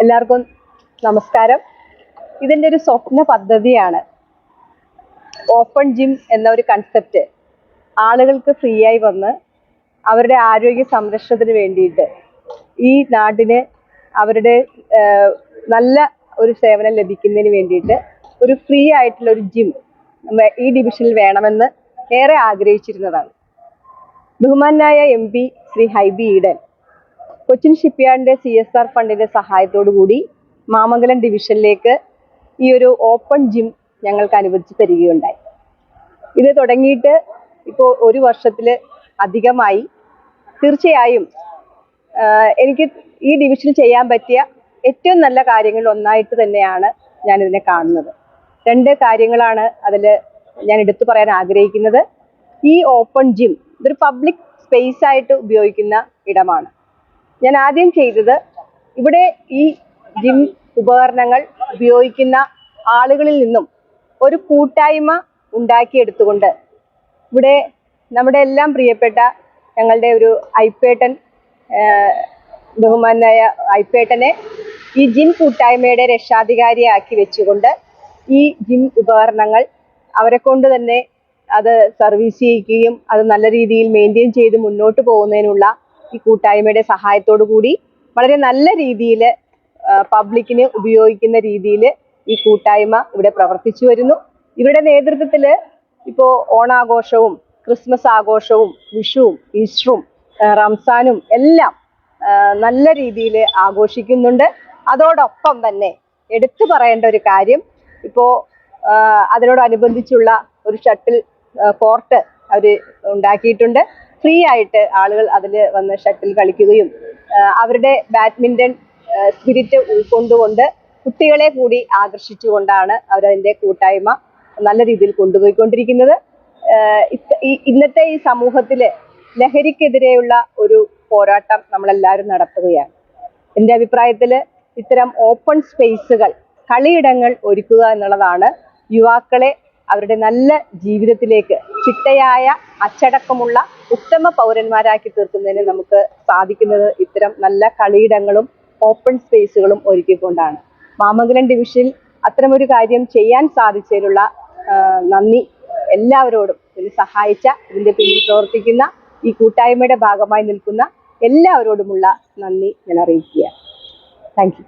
എല്ലാവർക്കും നമസ്കാരം. ഇതിന്റെ ഒരു സ്വപ്ന പദ്ധതിയാണ് ഓപ്പൺ ജിം എന്ന ഒരു കൺസെപ്റ്റ് ആളുകൾക്ക് ഫ്രീ ആയി വന്ന് അവരുടെ ആരോഗ്യ സംരക്ഷണത്തിന് വേണ്ടിയിട്ട് ഈ നാടിന് അവരുടെ നല്ല ഒരു സേവനം ലഭിക്കുന്നതിന് വേണ്ടിയിട്ട് ഒരു ഫ്രീ ആയിട്ടുള്ള ഒരു ജിം ഈ ഡിവിഷനിൽ വേണമെന്ന് ഏറെ ആഗ്രഹിച്ചിരുന്നതാണ്. ബഹുമാനായ എം പി ശ്രീ ഹൈബി ഈഡൻ കൊച്ചിൻ ഷിപ്പ്യാർഡിന്റെ സി എസ് ആർ ഫണ്ടിന്റെ സഹായത്തോടു കൂടി മാമംഗലം ഡിവിഷനിലേക്ക് ഈ ഒരു ഓപ്പൺ ജിം ഞങ്ങൾക്ക് അനുവദിച്ചു തരികയുണ്ടായി. ഇത് തുടങ്ങിയിട്ട് ഇപ്പോൾ ഒരു വർഷത്തിൽ അധികമായി. തീർച്ചയായും എനിക്ക് ഈ ഡിവിഷനിൽ ചെയ്യാൻ പറ്റിയ ഏറ്റവും നല്ല കാര്യങ്ങളിൽ ഒന്നായിട്ട് തന്നെയാണ് ഞാനിതിനെ കാണുന്നത്. രണ്ട് കാര്യങ്ങളാണ് അതിൽ ഞാൻ എടുത്തു പറയാൻ ആഗ്രഹിക്കുന്നത്. ഈ ഓപ്പൺ ജിം ഇതൊരു പബ്ലിക് സ്പേസ് ആയിട്ട് ഉപയോഗിക്കുന്ന ഇടമാണ്. ഞാൻ ആദ്യം ചെയ്തത് ഇവിടെ ഈ ജിം ഉപകരണങ്ങൾ ഉപയോഗിക്കുന്ന ആളുകളിൽ നിന്നും ഒരു കൂട്ടായ്മ ഉണ്ടാക്കിയെടുത്തുകൊണ്ട് ഇവിടെ നമ്മുടെ എല്ലാം പ്രിയപ്പെട്ട ഞങ്ങളുടെ ഒരു ഐപ്പേട്ടൻ ബഹുമാനായ ഐപ്പേട്ടനെ ഈ ജിം കൂട്ടായ്മയുടെ രക്ഷാധികാരിയാക്കി വെച്ചുകൊണ്ട് ഈ ജിം ഉപകരണങ്ങൾ അവരെ കൊണ്ട് തന്നെ അത് സർവീസ് ചെയ്യിക്കുകയും അത് നല്ല രീതിയിൽ മെയിന്റെയിൻ ചെയ്ത് മുന്നോട്ട് പോകുന്നതിനുള്ള ഈ കൂട്ടായ്മയുടെ സഹായത്തോടു കൂടി വളരെ നല്ല രീതിയിൽ പബ്ലിക്കിന് ഉപയോഗിക്കുന്ന രീതിയിൽ ഈ കൂട്ടായ്മ ഇവിടെ പ്രവർത്തിച്ചു വരുന്നു. ഇവരുടെ നേതൃത്വത്തിൽ ഇപ്പോൾ ഓണാഘോഷവും ക്രിസ്മസ് ആഘോഷവും വിഷുവും ഈസ്റ്ററും റംസാനും എല്ലാം നല്ല രീതിയിൽ ആഘോഷിക്കുന്നുണ്ട്. അതോടൊപ്പം തന്നെ എടുത്തു പറയേണ്ട ഒരു കാര്യം ഇപ്പോൾ അതിനോടനുബന്ധിച്ചുള്ള ഒരു ഷട്ടിൽ കോർട്ട് അവർ ഉണ്ടാക്കിയിട്ടുണ്ട്. ഫ്രീ ആയിട്ട് ആളുകൾ അതിൽ വന്ന് ഷട്ടിൽ കളിക്കുകയും അവരുടെ ബാഡ്മിന്റൺ സ്പിരിറ്റ് ഉൾക്കൊണ്ടുകൊണ്ട് കുട്ടികളെ കൂടി ആകർഷിച്ചുകൊണ്ടാണ് അവരതിന്റെ കൂട്ടായ്മ നല്ല രീതിയിൽ കൊണ്ടുപോയിക്കൊണ്ടിരിക്കുന്നത്. ഇന്നത്തെ ഈ സമൂഹത്തിൽ ലഹരിക്കെതിരെയുള്ള ഒരു പോരാട്ടം നമ്മളെല്ലാവരും നടത്തുകയാണ്. എന്റെ അഭിപ്രായത്തിൽ ഇത്തരം ഓപ്പൺ സ്പേസുകൾ കളിയിടങ്ങൾ ഒരുക്കുക എന്നുള്ളതാണ് യുവാക്കളെ അവരുടെ നല്ല ജീവിതത്തിലേക്ക് ചിട്ടയായ അച്ചടക്കമുള്ള ഉത്തമ പൗരന്മാരാക്കി തീർക്കുന്നതിന് നമുക്ക് സാധിക്കുന്നത് ഇത്തരം നല്ല കളിയിടങ്ങളും ഓപ്പൺ സ്പേസുകളും ഒരുക്കിക്കൊണ്ടാണ്. മാമംഗലം ഡിവിഷനിൽ അത്തരമൊരു കാര്യം ചെയ്യാൻ സാധിച്ചതിലുള്ള നന്ദി എല്ലാവരോടും. ഇതിന് സഹായിച്ച ഇതിന്റെ പിന്നിൽ പ്രവർത്തിക്കുന്ന ഈ കൂട്ടായ്മയുടെ ഭാഗമായി നിൽക്കുന്ന എല്ലാവരോടുമുള്ള നന്ദി ഞാൻ അറിയിക്കുക താങ്ക്